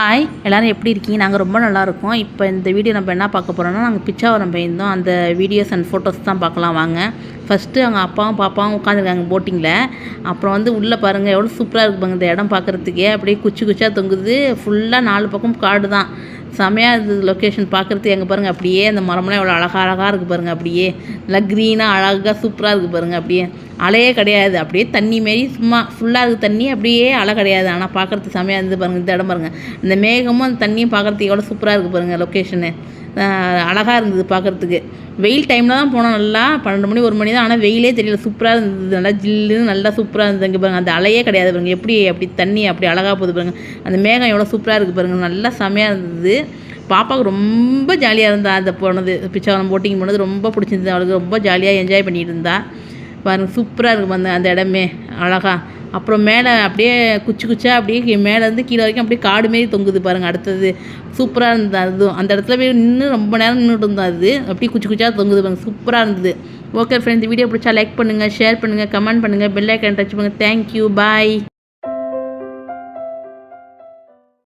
Hi எல்லோரும் எப்படி இருக்கீங்க? நாங்கள் ரொம்ப நல்லாயிருக்கோம் இப்போ இந்த வீடியோ நம்ம என்ன பார்க்க போகிறோம்னா நாங்கள் பிச்சாவரம் போயிருந்தோம் அந்த வீடியோஸ் அண்ட் ஃபோட்டோஸ் தான் பார்க்கலாம் வாங்க. ஃபஸ்ட்டு அவங்க அப்பாவும் பாப்பாவும் உட்காந்துருக்காங்க போட்டிங்கில் அப்புறம் வந்து உள்ளே பாருங்கள் எவ்வளோ சூப்பராக இருக்கு பாருங்க. இந்த இடம் பார்க்குறதுக்கே அப்படியே குச்சி குச்சியாக தொங்குது. ஃபுல்லாக நாலு பக்கம் காடு தான் செமையாக இருந்தது லொக்கேஷன் பார்க்குறது எங்கே பாருங்கள் அப்படியே அந்த மரம்லாம் எவ்வளோ அழகாக அழகாக இருக்குது பாருங்கள் அப்படியே. நல்லா க்ரீனாக அழகாக சூப்பராக இருக்குது பாருங்கள் அப்படியே. அலையே கிடையாது. அப்படியே தண்ணி மாரி சும்மா ஃபுல்லாக இருக்குது தண்ணி அப்படியே அலை கிடையாது. ஆனால் பார்க்குறதுக்கு செமையாக இருந்து பாருங்கள் இந்த இடம் பாருங்கள் இந்த மேகமும் அந்த தண்ணியும் பார்க்குறதுக்கு எவ்வளோ சூப்பராக இருக்குது பாருங்கள் லொக்கேஷனு அழகாக இருந்தது பார்க்குறதுக்கு வெயில் டைமில் தான் போனோம் நல்லா. பன்னெண்டு மணி ஒரு மணி தான். ஆனால் வெயிலே தெரியல. சூப்பராக இருந்தது. நல்லா ஜில்லுன்னு நல்லா சூப்பராக இருந்தது. இங்கே பாருங்கள் அந்த அலையே கிடையாது பாருங்கள் எப்படி அப்படி தண்ணி அப்படி அழகாக போகுது பாருங்கள் அந்த மேகம் எவ்வளோ சூப்பராக இருக்குது பாருங்கள் நல்லா செமையாக இருந்தது. பாப்பாவுக்கு ரொம்ப ஜாலியாக இருந்தா அந்த போனது. பிச்சாவரம் போட்டிங் போனது ரொம்ப பிடிச்சிருந்தது. அவளுக்கு ரொம்ப ஜாலியாக என்ஜாய் பண்ணிட்டு இருந்தா. பாருங்கள் சூப்பராக இருக்கும் அந்த அந்த இடமே. அழகாக அப்புறம் மேலே அப்படியே குச்சி குச்சா அப்படியே மேலேருந்து கீழே வரைக்கும் அப்படியே காடு மாரி தொங்குது பாருங்கள் அடுத்தது சூப்பராக இருந்தது. அதுவும் அந்த இடத்துல போய் நின்று ரொம்ப நேரம் நின்றுட்டு இருந்தது அது. அப்படியே குச்சி குச்சா தொங்குது பாருங்கள் சூப்பராக இருந்தது. ஓகே ஃப்ரெண்ட்ஸ் வீடியோ பிடிச்சா லைக் பண்ணுங்கள் ஷேர் பண்ணுங்கள் கமெண்ட் பண்ணுங்கள் பெல் ஐக்கன் டச் பண்ணுங்கள் தேங்க்யூ பாய்